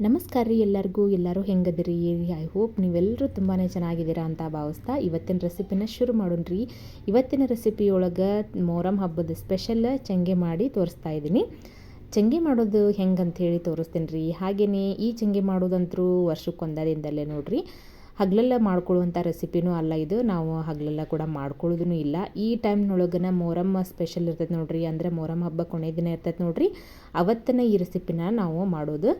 ನಮಸ್ಕಾರ ರೀ ಎಲ್ಲರಿಗೂ. ಎಲ್ಲರೂ ಹೆಂಗದಿರಿ? ಐ ಹೋಪ್ ನೀವೆಲ್ಲರೂ ತುಂಬಾ ಚೆನ್ನಾಗಿದ್ದೀರಾ ಅಂತ ಭಾವಿಸ್ತಾ ಇವತ್ತಿನ ರೆಸಿಪಿನ ಶುರು ಮಾಡೋಣ್ರಿ ಇವತ್ತಿನ ರೆಸಿಪಿಯೊಳಗೆ ಮೊಹರಂ ಹಬ್ಬದ ಸ್ಪೆಷಲ್ ಚಂಗೆ ಮಾಡಿ ತೋರಿಸ್ತಾ ಇದ್ದೀನಿ. ಚಂಗೆ ಮಾಡೋದು ಹೆಂಗೆ ಹೇಳಿ ತೋರಿಸ್ತೀನಿ ರೀ. ಹಾಗೆಯೇ ಈ ಚಂಗೆ ಮಾಡೋದಂತರೂ ವರ್ಷಕ್ಕೊಂದಾದಿಂದಲೇ ನೋಡ್ರಿ. ಹಗಲೆಲ್ಲ ಮಾಡ್ಕೊಳ್ಳುವಂಥ ರೆಸಿಪಿನೂ ಅಲ್ಲ ಇದು. ನಾವು ಹಗಲೆಲ್ಲ ಕೂಡ ಮಾಡ್ಕೊಳ್ಳೋದೂ ಇಲ್ಲ. ಈ ಟೈಮ್ನೊಳಗನ ಮೋರಮ್ಮ ಸ್ಪೆಷಲ್ ಇರ್ತೈತೆ ನೋಡ್ರಿ. ಅಂದರೆ ಮೊಹರಮ್ ಹಬ್ಬ ಕೊನೆ ದಿನ ಇರ್ತೈತೆ ನೋಡ್ರಿ. ಅವತ್ತನ ಈ ರೆಸಿಪಿನ ನಾವು ಮಾಡೋದು.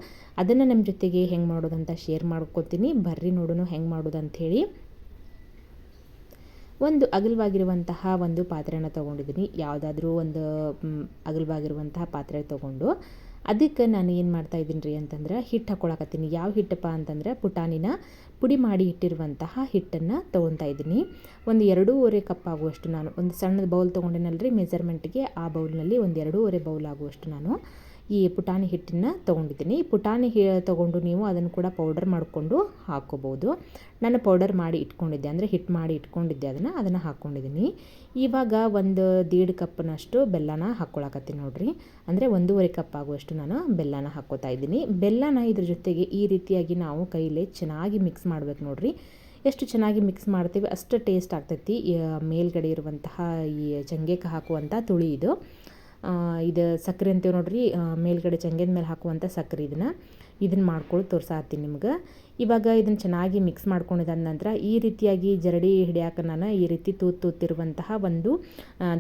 ಅದನ್ನು ನಮ್ಮ ಜೊತೆಗೆ ಹೆಂಗೆ ಮಾಡೋದಂತ ಶೇರ್ ಮಾಡ್ಕೊತೀನಿ. ಬರ್ರಿ ನೋಡೋಣ ಹೆಂಗೆ ಮಾಡೋದು ಅಂಥೇಳಿ ಒಂದು ಅಗಲವಾಗಿರುವಂತಹ ಒಂದು ಪಾತ್ರೆನ ತೊಗೊಂಡಿದ್ದೀನಿ. ಯಾವುದಾದ್ರೂ ಒಂದು ಅಗಲವಾಗಿರುವಂತಹ ಪಾತ್ರೆ ತೊಗೊಂಡು. ಅದಕ್ಕೆ ನಾನು ಏನು ಮಾಡ್ತಾ ಇದ್ದೀನಿ ರೀ ಅಂತಂದ್ರೆ ಹಿಟ್ಟು ಹಾಕ್ಕೊಳಕತ್ತೀನಿ ಯಾವ ಹಿಟ್ಟಪ್ಪ ಅಂತಂದ್ರೆ ಪುಟಾಣಿನ ಪುಡಿ ಮಾಡಿ ಇಟ್ಟಿರುವಂತಹ ಹಿಟ್ಟನ್ನು ತೊಗೊತಾ ಇದ್ದೀನಿ. ಒಂದು ಎರಡೂವರೆ ಕಪ್ ಆಗುವಷ್ಟು ನಾನು, ಒಂದು ಸಣ್ಣದ ಬೌಲ್ ತೊಗೊಂಡಿನಲ್ರಿ ಮೆಜರ್ಮೆಂಟ್ಗೆ ಆ ಬೌಲ್ನಲ್ಲಿ ಒಂದು ಎರಡೂವರೆ ಬೌಲ್ ಆಗುವಷ್ಟು ನಾನು ಈ ಪುಟಾಣಿ ಹಿಟ್ಟನ್ನು ತೊಗೊಂಡಿದ್ದೀನಿ. ಪುಟಾಣಿ ಹಿ, ತೊಗೊಂಡು ನೀವು ಅದನ್ನು ಕೂಡ ಪೌಡರ್ ಮಾಡಿಕೊಂಡು ಹಾಕ್ಕೋಬೋದು ನಾನು ಪೌಡರ್ ಮಾಡಿ ಇಟ್ಕೊಂಡಿದ್ದೆ, ಅಂದರೆ ಹಿಟ್ಟು ಮಾಡಿ ಇಟ್ಕೊಂಡಿದ್ದೆ ಅದನ್ನು ಅದನ್ನು ಹಾಕ್ಕೊಂಡಿದ್ದೀನಿ ಇವಾಗ ಒಂದು ದೀಡ್ ಕಪ್ನಷ್ಟು ಬೆಲ್ಲನ ಹಾಕ್ಕೊಳಕತ್ತೀನಿ ನೋಡಿರಿ. ಅಂದರೆ ಒಂದೂವರೆ ಕಪ್ ಆಗುವಷ್ಟು ನಾನು ಬೆಲ್ಲನ ಹಾಕ್ಕೋತಾ ಇದ್ದೀನಿ. ಬೆಲ್ಲನ ಇದ್ರ ಜೊತೆಗೆ ಈ ರೀತಿಯಾಗಿ ನಾವು ಕೈಲೇ ಚೆನ್ನಾಗಿ ಮಿಕ್ಸ್ ಮಾಡ್ಬೇಕು ನೋಡಿರಿ. ಎಷ್ಟು ಚೆನ್ನಾಗಿ ಮಿಕ್ಸ್ ಮಾಡ್ತೀವಿ ಅಷ್ಟು ಟೇಸ್ಟ್ ಆಗ್ತೈತಿ. ಮೇಲ್ಗಡೆ ಇರುವಂತಹ ಈ ಚಂಗೆಕ ಹಾಕುವಂಥ ತುಳಿ ಇದು. ಇದು ಸಕ್ಕರೆ ಅಂತೀವಿ ನೋಡ್ರಿ ಮೇಲ್ಗಡೆ ಚಂಗೆದ ಮೇಲೆ ಹಾಕುವಂಥ ಸಕ್ಕರೆ ಇದನ್ನು. ಇದನ್ನು ಮಾಡ್ಕೊಳ್ಳಿ ತೋರಿಸಾತೀನಿ ನಿಮ್ಗೆ. ಇವಾಗ ಇದನ್ನು ಚೆನ್ನಾಗಿ ಮಿಕ್ಸ್ ಮಾಡ್ಕೊಂಡಿದ್ದಾದ ನಂತರ ಈ ರೀತಿಯಾಗಿ ಜರಡಿ ಹಿಡಿಯಾಕ ನಾನು ಈ ರೀತಿ ತೂತು ತೂತಿರುವಂತಹ ಒಂದು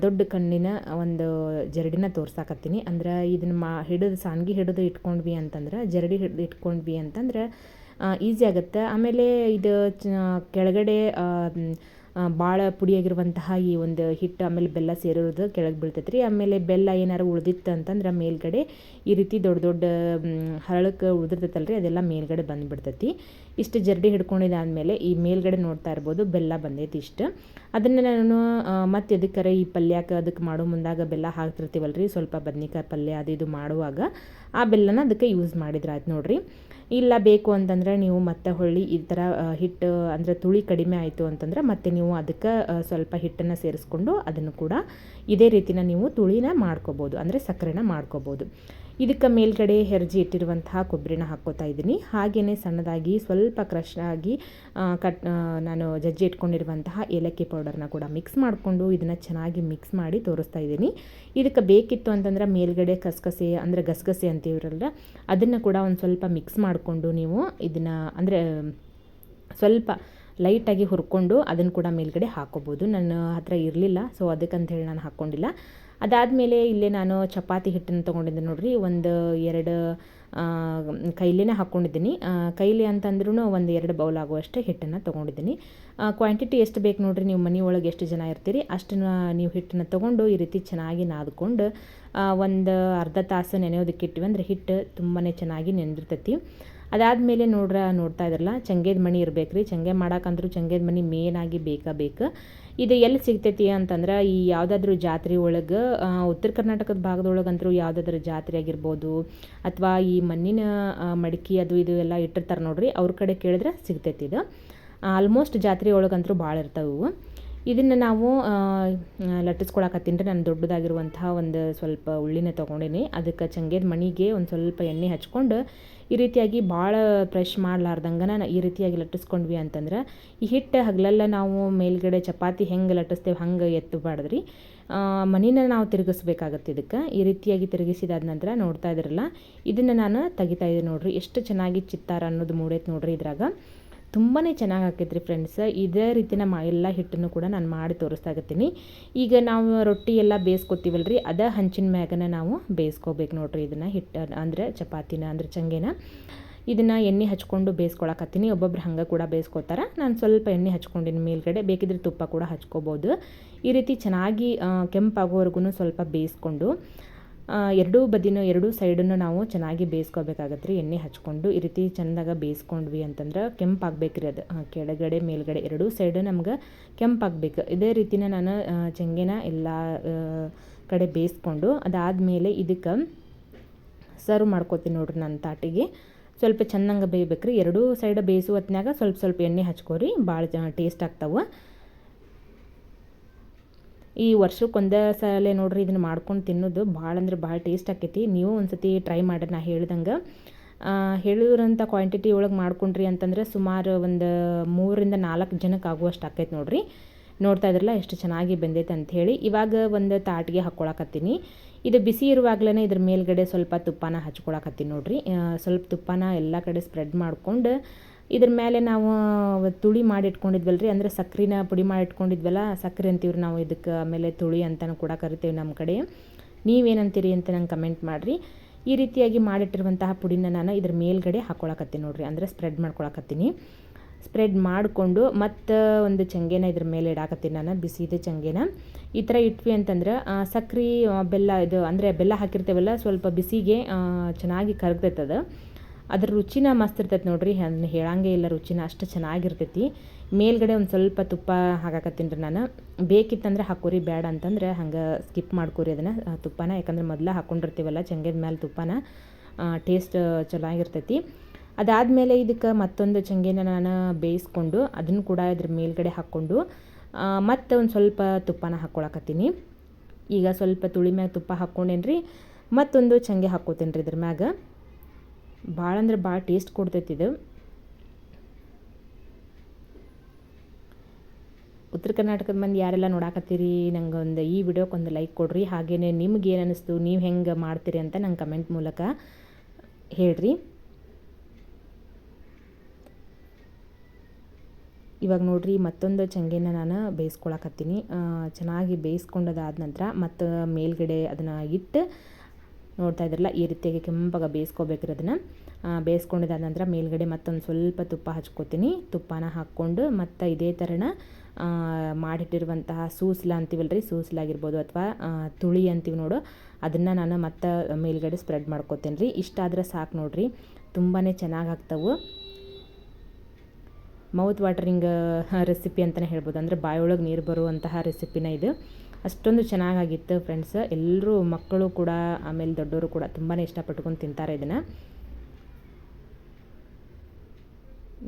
ದೊಡ್ಡ ಕಣ್ಣಿನ ಒಂದು ಜರಡಿನ ತೋರ್ಸಾಕತ್ತೀನಿ. ಅಂದ್ರೆ ಇದನ್ನು ಮಾ, ಹಿಡಿದು ಸಾನ್ಗಿ ಹಿಡಿದು ಇಟ್ಕೊಂಡ್ವಿ ಅಂತಂದ್ರೆ, ಜರಡಿ ಹಿಡಿದು ಇಟ್ಕೊಂಡ್ವಿ ಅಂತಂದ್ರೆ ಈಸಿ ಆಗುತ್ತೆ. ಆಮೇಲೆ ಇದು ಕೆಳಗಡೆ ಭಾಳ ಪುಡಿಯಾಗಿರುವಂತಹ ಈ ಒಂದು ಹಿಟ್ಟು ಆಮೇಲೆ ಬೆಲ್ಲ ಸೇರಿರೋದು ಕೆಳಗೆ ಬೀಳ್ತೈತೆ ರೀ ಆಮೇಲೆ ಬೆಲ್ಲ ಏನಾರು ಉಳ್ದಿತ್ತು ಅಂತಂದ್ರೆ ಮೇಲ್ಗಡೆ ಈ ರೀತಿ ದೊಡ್ಡ ದೊಡ್ಡ ಹರಳಕ್ಕೆ ಉಳ್ದಿರ್ತೈತಲ್ಲ ರೀ ಅದೆಲ್ಲ ಮೇಲ್ಗಡೆ ಬಂದುಬಿಡ್ತೈತಿ. ಇಷ್ಟು ಜರಡಿ ಹಿಡ್ಕೊಂಡಿದ್ದಾದಮೇಲೆ ಈ ಮೇಲ್ಗಡೆ ನೋಡ್ತಾ ಇರ್ಬೋದು, ಬೆಲ್ಲ ಬಂದೈತಿ ಇಷ್ಟು. ಅದನ್ನು ನಾನು ಮತ್ತೆ ಎದಕ್ಕರೆ ಈ ಪಲ್ಯಕ್ಕೆ ಅದಕ್ಕೆ ಮಾಡೋ ಮುಂದಾಗ ಬೆಲ್ಲ ಹಾಕ್ತಿರ್ತೀವಲ್ಲ ರೀ ಸ್ವಲ್ಪ ಬದ್ನಿಕಾಯಿ ಪಲ್ಯ ಅದು ಇದು ಮಾಡುವಾಗ ಆ ಬೆಲ್ಲನ ಅದಕ್ಕೆ ಯೂಸ್ ಮಾಡಿದ್ರೆ ಆಯ್ತು ನೋಡಿರಿ. ಇಲ್ಲ ಬೇಕು ಅಂತಂದ್ರೆ ನೀವು ಮತ್ತೆ ಹೊಳ್ಳಿ ಈ ಥರ ಹಿಟ್ಟು ಅಂದರೆ ತುಳಿ ಕಡಿಮೆ ಆಯಿತು ಅಂತಂದ್ರೆ ಮತ್ತೆ ನೀವು ಅದಕ್ಕೆ ಸ್ವಲ್ಪ ಹಿಟ್ಟನ್ನು ಸೇರಿಸ್ಕೊಂಡು ಅದನ್ನು ಕೂಡ ಇದೇ ರೀತಿನ ನೀವು ತುಳಿನ ಮಾಡ್ಕೋಬೋದು, ಅಂದರೆ ಸಕ್ಕರೆನ ಮಾಡ್ಕೋಬೋದು. ಇದಕ್ಕೆ ಮೇಲ್ಗಡೆ ಹೆರ್ಜಿ ಇಟ್ಟಿರುವಂತಹ ಕೊಬ್ಬರಿನ ಹಾಕ್ಕೋತಾ ಇದ್ದೀನಿ. ಹಾಗೆಯೇ ಸಣ್ಣದಾಗಿ ಸ್ವಲ್ಪ ಕ್ರಶ್ ಆಗಿ ಕಟ್ ನಾನು ಜಜ್ಜಿ ಇಟ್ಕೊಂಡಿರುವಂತಹ ಏಲಕ್ಕಿ ಪೌಡರ್ನ ಕೂಡ ಮಿಕ್ಸ್ ಮಾಡಿಕೊಂಡು ಇದನ್ನು ಚೆನ್ನಾಗಿ ಮಿಕ್ಸ್ ಮಾಡಿ ತೋರಿಸ್ತಾ ಇದ್ದೀನಿ. ಇದಕ್ಕೆ ಬೇಕಿತ್ತು ಅಂತಂದ್ರೆ ಮೇಲ್ಗಡೆ ಕಸಕಸೆ, ಅಂದರೆ ಗಸಗಸೆ ಅಂತೀವ್ರಲ್ಲ, ಅದನ್ನು ಕೂಡ ಒಂದು ಸ್ವಲ್ಪ ಮಿಕ್ಸ್ ಮಾಡಿಕೊಂಡು ನೀವು ಇದನ್ನು, ಅಂದರೆ ಸ್ವಲ್ಪ ಲೈಟಾಗಿ ಹುರ್ಕೊಂಡು ಅದನ್ನು ಕೂಡ ಮೇಲ್ಗಡೆ ಹಾಕೋಬೋದು ನನ್ನ ಹತ್ರ ಇರಲಿಲ್ಲ, ಸೊ ಅದಕ್ಕಂತ ಹೇಳಿ ನಾನು ಹಾಕ್ಕೊಂಡಿಲ್ಲ. ಅದಾದಮೇಲೆ ಇಲ್ಲೇ ನಾನು ಚಪಾತಿ ಹಿಟ್ಟನ್ನು ತೊಗೊಂಡಿದ್ದೆ ನೋಡಿರಿ. ಒಂದು ಎರಡು ಕೈಲಿನೇ ಹಾಕ್ಕೊಂಡಿದ್ದೀನಿ ಕೈಲಿ ಅಂತಂದ್ರೂ ಒಂದು ಎರಡು ಬೌಲ್ ಆಗುವಷ್ಟೇ ಹಿಟ್ಟನ್ನು ತೊಗೊಂಡಿದ್ದೀನಿ. ಕ್ವಾಂಟಿಟಿ ಎಷ್ಟು ಬೇಕು ನೋಡಿರಿ, ನೀವು ಮನೆ ಒಳಗೆ ಎಷ್ಟು ಜನ ಇರ್ತೀರಿ, ಅಷ್ಟನ್ನು ನೀವು ಹಿಟ್ಟನ್ನು ತೊಗೊಂಡು ಈ ರೀತಿ ಚೆನ್ನಾಗಿ ನಾದ್ಕೊಂಡು ಒಂದು ಅರ್ಧ ತಾಸು ನೆನೆಯೋದಕ್ಕೆ ಇಟ್ಟಿವಿ. ಅಂದರೆ ಹಿಟ್ಟು ತುಂಬಾ ಚೆನ್ನಾಗಿ ನೆಂದಿರ್ತೈತಿ. ಅದಾದಮೇಲೆ ನೋಡ್ರ, ನೋಡ್ತಾ ಇದ್ರಲ್ಲ, ಚಂಗೇದ ಮಣಿ ಇರ್ಬೇಕು ರೀ ಚಂಗೆ ಮಾಡೋಕ್ಕಂದ್ರೂ ಚಂಗೇದ ಮಣಿ ಮೇನಾಗಿ ಬೇಕಾ, ಬೇಕು. ಇದು ಎಲ್ಲಿ ಸಿಗ್ತೈತಿ ಅಂತಂದ್ರೆ, ಈ ಯಾವುದಾದ್ರೂ ಜಾತ್ರೆ ಒಳಗೆ ಉತ್ತರ ಕರ್ನಾಟಕದ ಭಾಗದೊಳಗಂತೂ ಯಾವುದಾದ್ರೂ ಜಾತ್ರೆ ಆಗಿರ್ಬೋದು, ಅಥವಾ ಈ ಮಣ್ಣಿನ ಮಡಿಕೆ ಅದು ಇದು ಎಲ್ಲ ಇಟ್ಟಿರ್ತಾರೆ ನೋಡ್ರಿ, ಅವ್ರ ಕಡೆ ಕೇಳಿದ್ರೆ ಸಿಗ್ತೈತಿ ಇದು. ಆಲ್ಮೋಸ್ಟ್ ಜಾತ್ರೆ ಒಳಗಂತೂ ಭಾಳ ಇರ್ತಾವೆ ಇದನ್ನು ನಾವು ಲಟ್ಟಿಸ್ಕೊಳಕತ್ತೀನಿ ರೀ ನಾನು ದೊಡ್ಡದಾಗಿರುವಂತಹ ಒಂದು ಸ್ವಲ್ಪ ಉಳ್ಳಿನ ತೊಗೊಂಡೀನಿ. ಅದಕ್ಕೆ ಚಂಗೇದ ಮಣಿಗೆ ಒಂದು ಸ್ವಲ್ಪ ಎಣ್ಣೆ ಹಚ್ಕೊಂಡು ಈ ರೀತಿಯಾಗಿ ಭಾಳ ಪ್ರೆಶ್ ಮಾಡಲಾರ್ದಂಗೆ ನಾನು ಈ ರೀತಿಯಾಗಿ ಲಟ್ಟಿಸ್ಕೊಂಡ್ವಿ ಅಂತಂದ್ರೆ ಈ ಹಿಟ್ಟು ಹಗಲೆಲ್ಲ ನಾವು ಮೇಲ್ಗಡೆ ಚಪಾತಿ ಹೆಂಗೆ ಲಟ್ಟಿಸ್ತೇವೆ ಹಂಗೆ ಎತ್ತಬಾರ್ದ್ರಿ. ಮಣಿನ ನಾವು ತಿರುಗಿಸ್ಬೇಕಾಗತ್ತೆ ಇದಕ್ಕೆ. ಈ ರೀತಿಯಾಗಿ ತಿರುಗಿಸಿದಾದ ನಂತರ ನೋಡ್ತಾ ಇದ್ರಲ್ಲ, ಇದನ್ನು ನಾನು ತೆಗಿತಾ ಇದ್ದೀನಿ ನೋಡಿರಿ. ಎಷ್ಟು ಚೆನ್ನಾಗಿ ಚಿತ್ತಾರ ಅನ್ನೋದು ಮೂಡೈತೆ ನೋಡಿರಿ ಇದ್ರಾಗ. ತುಂಬಾ ಚೆನ್ನಾಗಿ ಹಾಕಿದ್ರಿ ಫ್ರೆಂಡ್ಸ್ ಇದೇ ರೀತಿ ನಮ್ಮ ಎಲ್ಲ ಹಿಟ್ಟನ್ನು ಕೂಡ ನಾನು ಮಾಡಿ ತೋರಿಸ್ತಾ ಇರ್ತೀನಿ. ಈಗ ನಾವು ರೊಟ್ಟಿ ಎಲ್ಲ ಬೇಯಿಸ್ಕೊತೀವಲ್ಲ ರೀ ಅದ ಹಂಚಿನ ಮ್ಯಾಗನ ನಾವು ಬೇಯಿಸ್ಕೋಬೇಕು ನೋಡಿರಿ ಇದನ್ನು ಹಿಟ್ಟು, ಅಂದರೆ ಚಪಾತಿನ, ಅಂದರೆ ಚಂಗೆನ. ಇದನ್ನು ಎಣ್ಣೆ ಹಚ್ಕೊಂಡು ಬೇಯಿಸ್ಕೊಳಕತ್ತೀನಿ ಒಬ್ಬೊಬ್ರು ಹಂಗೆ ಕೂಡ ಬೇಯಿಸ್ಕೊತಾರೆ. ನಾನು ಸ್ವಲ್ಪ ಎಣ್ಣೆ ಹಚ್ಕೊಂಡಿನಿ ಮೇಲ್ಗಡೆ ಬೇಕಿದ್ರೆ ತುಪ್ಪ ಕೂಡ ಹಚ್ಕೋಬೋದು. ಈ ರೀತಿ ಚೆನ್ನಾಗಿ ಕೆಂಪಾಗೋವರೆಗೂ ಸ್ವಲ್ಪ ಬೇಯಿಸ್ಕೊಂಡು ಎರಡೂ ಬದಿನೂ, ಎರಡೂ ಸೈಡನ್ನು ನಾವು ಚೆನ್ನಾಗಿ ಬೇಯಿಸ್ಕೋಬೇಕಾಗತ್ತೆ ರೀ. ಎಣ್ಣೆ ಹಚ್ಕೊಂಡು ಈ ರೀತಿ ಚೆಂದಾಗ ಬೇಯಿಸ್ಕೊಂಡ್ವಿ ಅಂತಂದ್ರೆ ಕೆಂಪಾಗಬೇಕ್ರಿ ಅದು. ಕೆಳಗಡೆ, ಮೇಲ್ಗಡೆ ಎರಡೂ ಸೈಡು ನಮ್ಗೆ ಕೆಂಪಾಗಬೇಕು. ಇದೇ ರೀತಿನ ನಾನು ಚೆಂಗೆನ ಎಲ್ಲ ಕಡೆ ಬೇಯಿಸ್ಕೊಂಡು ಅದಾದಮೇಲೆ ಇದಕ್ಕೆ ಸರ್ವ್ ಮಾಡ್ಕೋತೀನಿ ನೋಡ್ರಿ ನನ್ನ ತಾಟಿಗೆ. ಸ್ವಲ್ಪ ಚೆನ್ನಾಗಿ ಬೇಯಬೇಕ್ರಿ. ಎರಡೂ ಸೈಡ್ ಬೇಯಿಸುವ ಸ್ವಲ್ಪ ಸ್ವಲ್ಪ ಎಣ್ಣೆ ಹಚ್ಕೋರಿ. ಭಾಳ ಟೇಸ್ಟ್ ಆಗ್ತಾವೆ. ಈ ವರ್ಷಕ್ಕೊಂದೇ ಸಲ ನೋಡ್ರಿ ಇದನ್ನು ಮಾಡ್ಕೊಂಡು ತಿನ್ನೋದು ಭಾಳ ಅಂದ್ರೆ ಭಾಳ ಟೇಸ್ಟ್ ಆಕೈತಿ. ನೀವು ಒಂದು ಸತಿ ಟ್ರೈ ಮಾಡಿರಿ ನಾ ಹೇಳ್ದಂಗೆ. ಹೇಳಿದ್ರಂಥ ಕ್ವಾಂಟಿಟಿ ಒಳಗೆ ಮಾಡ್ಕೊಂಡ್ರಿ ಅಂತಂದರೆ ಸುಮಾರು ಒಂದು ಮೂರರಿಂದ ನಾಲ್ಕು ಜನಕ್ಕೆ ಆಗುವಷ್ಟು ಆಕೈತೆ ನೋಡಿರಿ. ನೋಡ್ತಾ ಇದ್ರಲ್ಲ ಎಷ್ಟು ಚೆನ್ನಾಗಿ ಬೆಂದೈತೆ ಅಂಥೇಳಿ ಇವಾಗ ಒಂದು ತಾಟಿಗೆ ಹಾಕ್ಕೊಳಕತ್ತೀನಿ ಇದು ಬಿಸಿ ಇರುವಾಗಲೇ ಇದ್ರ ಮೇಲ್ಗಡೆ ಸ್ವಲ್ಪ ತುಪ್ಪನ ಹಚ್ಕೊಳಕತ್ತೀನಿ ನೋಡಿರಿ. ಸ್ವಲ್ಪ ತುಪ್ಪನ ಎಲ್ಲ ಕಡೆ ಸ್ಪ್ರೆಡ್ ಮಾಡ್ಕೊಂಡು ಇದ್ರ ಮೇಲೆ ನಾವು ತುಳಿ ಮಾಡಿ ಇಟ್ಕೊಂಡಿದ್ವಲ್ಲ ರೀ ಅಂದರೆ ಪುಡಿ ಮಾಡಿ ಇಟ್ಕೊಂಡಿದ್ವಲ್ಲ ಸಕ್ಕರೆ ಅಂತೀವ್ರಿ ನಾವು ಇದಕ್ಕೆ ಆಮೇಲೆ ತುಳಿ ಅಂತಲೂ ಕೂಡ ಕರಿತೀವಿ ನಮ್ಮ ಕಡೆ. ನೀವೇನಂತೀರಿ ಅಂತ ನಂಗೆ ಕಮೆಂಟ್ ಮಾಡಿರಿ. ಈ ರೀತಿಯಾಗಿ ಮಾಡಿಟ್ಟಿರುವಂತಹ ಪುಡಿನ ನಾನು ಇದ್ರ ಮೇಲ್ಗಡೆ ಹಾಕೊಳಕತ್ತೀನಿ ನೋಡಿರಿ. ಅಂದರೆ ಸ್ಪ್ರೆಡ್ ಮಾಡ್ಕೊಳಕತ್ತೀನಿ. ಸ್ಪ್ರೆಡ್ ಮಾಡಿಕೊಂಡು ಮತ್ತು ಒಂದು ಚಂಗೆನ ಇದ್ರ ಮೇಲೆ ಇಡಾಕತ್ತೀನಿ ನಾನು, ಬಿಸಿದ ಚಂಗೆನ. ಈ ಥರ ಇಟ್ವಿ ಅಂತಂದ್ರೆ ಸಕ್ರೆ ಬೆಲ್ಲ ಇದು, ಅಂದರೆ ಬೆಲ್ಲ ಹಾಕಿರ್ತೇವಲ್ಲ, ಸ್ವಲ್ಪ ಬಿಸಿಗೆ ಚೆನ್ನಾಗಿ ಕರಗ್ತೈತೆ ಅದ್ರ ರುಚಿನ ಮಸ್ತ್ ಇರ್ತೈತೆ ನೋಡಿರಿ ಹೇಳಂಗೆ ಇಲ್ಲ, ರುಚಿನ ಅಷ್ಟು ಚೆನ್ನಾಗಿರ್ತೈತಿ. ಮೇಲ್ಗಡೆ ಒಂದು ಸ್ವಲ್ಪ ತುಪ್ಪ ಹಾಕಾಕತ್ತೀನಿ ರೀ ನಾನು. ಬೇಕಿತ್ತಂದ್ರೆ ಹಾಕೋರಿ ಬೇಡ ಅಂತಂದ್ರೆ ಹಂಗೆ ಸ್ಕಿಪ್ ಮಾಡ್ಕೋರಿ ಅದನ್ನು. ತುಪ್ಪನ, ಯಾಕಂದ್ರೆ ಮೊದಲ ಹಾಕ್ಕೊಂಡಿರ್ತೀವಲ್ಲ ಚಂಗೆದ ಮೇಲೆ ತುಪ್ಪನ ಟೇಸ್ಟ್ ಚೆನ್ನಾಗಿರ್ತೈತಿ. ಅದಾದಮೇಲೆ ಇದಕ್ಕೆ ಮತ್ತೊಂದು ಚಂಗೆನ ನಾನು ಬೇಯಿಸ್ಕೊಂಡು ಅದನ್ನು ಕೂಡ ಇದ್ರ ಮೇಲ್ಗಡೆ ಹಾಕ್ಕೊಂಡು ಮತ್ತೆ ಒಂದು ಸ್ವಲ್ಪ ತುಪ್ಪನ ಹಾಕ್ಕೊಳಕತ್ತೀನಿ ಈಗ ಸ್ವಲ್ಪ ತುಳಿ ಮ್ಯಾಗ ತುಪ್ಪ ಹಾಕ್ಕೊಂಡೇನ್ರಿ ಮತ್ತೊಂದು ಚಂಗೆ ಹಾಕ್ಕೋತೀನಿ ರೀ ಇದ್ರ ಮ್ಯಾಗ. ಭಾಳ ಅಂದ್ರೆ ಭಾಳ ಟೇಸ್ಟ್ ಕೊಡ್ತೈತಿ ಇದು. ಉತ್ತರ ಕರ್ನಾಟಕದ ಮಂದಿ ಯಾರೆಲ್ಲ ನೋಡಾಕತ್ತೀರಿ, ನಂಗೆ ಒಂದು ಈ ವಿಡಿಯೋಕ್ಕೆ ಒಂದು ಲೈಕ್ ಕೊಡ್ರಿ. ಹಾಗೆಯೇ ನಿಮ್ಗೆ ಏನು ಅನ್ನಿಸ್ತು ನೀವು ಹೆಂಗೆ ಮಾಡ್ತೀರಿ ಅಂತ ನಂಗೆ ಕಮೆಂಟ್ ಮೂಲಕ ಹೇಳ್ರಿ. ಇವಾಗ ನೋಡ್ರಿ ಮತ್ತೊಂದು ಚಂಗೆನ ನಾನು ಬೇಯಿಸ್ಕೊಳಕತ್ತೀನಿ. ಚೆನ್ನಾಗಿ ಬೇಯಿಸ್ಕೊಂಡದಾದ ನಂತರ ಮತ್ತು ಮೇಲ್ಗಡೆ ಅದನ್ನು ಇಟ್ಟು ನೋಡ್ತಾ ಇದ್ರಲ್ಲ, ಈ ರೀತಿಯಾಗಿ ಕೆಂಪಾಗ ಬೇಯಿಸ್ಕೋಬೇಕ್ರಿ ಅದನ್ನು ಬೇಯಿಸ್ಕೊಂಡಿದ್ದಾದ ನಂತರ ಮೇಲ್ಗಡೆ ಮತ್ತೊಂದು ಸ್ವಲ್ಪ ತುಪ್ಪ ಹಚ್ಕೋತೀನಿ. ತುಪ್ಪನ ಹಾಕ್ಕೊಂಡು ಮತ್ತು ಇದೇ ಥರನ ಮಾಡಿಟ್ಟಿರುವಂತಹ ಸೂಸ್ಲ ಅಂತೀವಲ್ಲ ರೀ ಸೂಸ್ಲಾಗಿರ್ಬೋದು ಅಥವಾ ತುಳಿ ಅಂತೀವಿ ನೋಡು, ಅದನ್ನು ನಾನು ಮತ್ತೆ ಮೇಲ್ಗಡೆ ಸ್ಪ್ರೆಡ್ ಮಾಡ್ಕೋತೇನೆ ರೀ ಇಷ್ಟಾದರೆ ಸಾಕು ನೋಡಿರಿ ತುಂಬಾ ಚೆನ್ನಾಗಿ ಆಗ್ತವೆ. ಮೌತ್ ವಾಟರಿಂಗ್ ರೆಸಿಪಿ ಅಂತಲೇ ಹೇಳ್ಬೋದು. ಅಂದರೆ ಬಾಯೊಳಗೆ ನೀರು ಬರುವಂತಹ ರೆಸಿಪಿನ ಇದು. ಅಷ್ಟೊಂದು ಚೆನ್ನಾಗಾಗಿತ್ತು ಫ್ರೆಂಡ್ಸ್ ಎಲ್ಲರೂ ಮಕ್ಕಳು ಕೂಡ, ಆಮೇಲೆ ದೊಡ್ಡವರು ಕೂಡ ತುಂಬಾ ಇಷ್ಟಪಟ್ಕೊಂಡು ತಿಂತಾರೆ ಇದನ್ನು.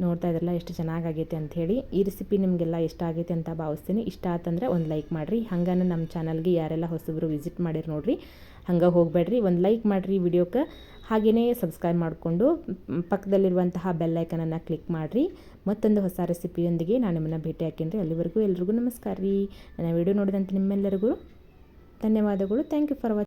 ನೋಡ್ತಾ ಇದ್ರಲ್ಲ ಎಷ್ಟು ಚೆನ್ನಾಗಾಗೈತೆ ಅಂಥೇಳಿ ಈ ರೆಸಿಪಿ ನಿಮಗೆಲ್ಲ ಇಷ್ಟ ಆಗೈತೆ ಅಂತ ಭಾವಿಸ್ತೀನಿ. ಇಷ್ಟ ಆತಂದರೆ ಒಂದು ಲೈಕ್ ಮಾಡಿರಿ. ಹಂಗನ ನಮ್ಮ ಚಾನಲ್ಗೆ ಯಾರೆಲ್ಲ ಹೊಸಬ್ರು ವಿಸಿಟ್ ಮಾಡಿರಿ ನೋಡಿರಿ. ಹಂಗೆ ಹೋಗಬೇಡ್ರಿ. ಒಂದು ಲೈಕ್ ಮಾಡಿರಿ ವಿಡಿಯೋಕ್ಕೆ ಹಾಗೆಯೇ ಸಬ್ಸ್ಕ್ರೈಬ್ ಮಾಡಿಕೊಂಡು ಪಕ್ಕದಲ್ಲಿರುವಂತಹ ಬೆಲ್ಲೈಕನನ್ನು ಕ್ಲಿಕ್ ಮಾಡಿರಿ. ಮತ್ತೊಂದು ಹೊಸ ರೆಸಿಪಿಯೊಂದಿಗೆ ನಾನು ನಿಮ್ಮನ್ನು ಭೇಟಿ ಹಾಕೇನ್ರಿ. ಅಲ್ಲಿವರೆಗೂ ಎಲ್ರಿಗೂ ನಮಸ್ಕಾರ ರೀ. ನನ್ನ ವಿಡಿಯೋ ನೋಡಿದಂತೆ ನಿಮ್ಮೆಲ್ಲರಿಗೂ ಧನ್ಯವಾದಗಳು. Thank you for watching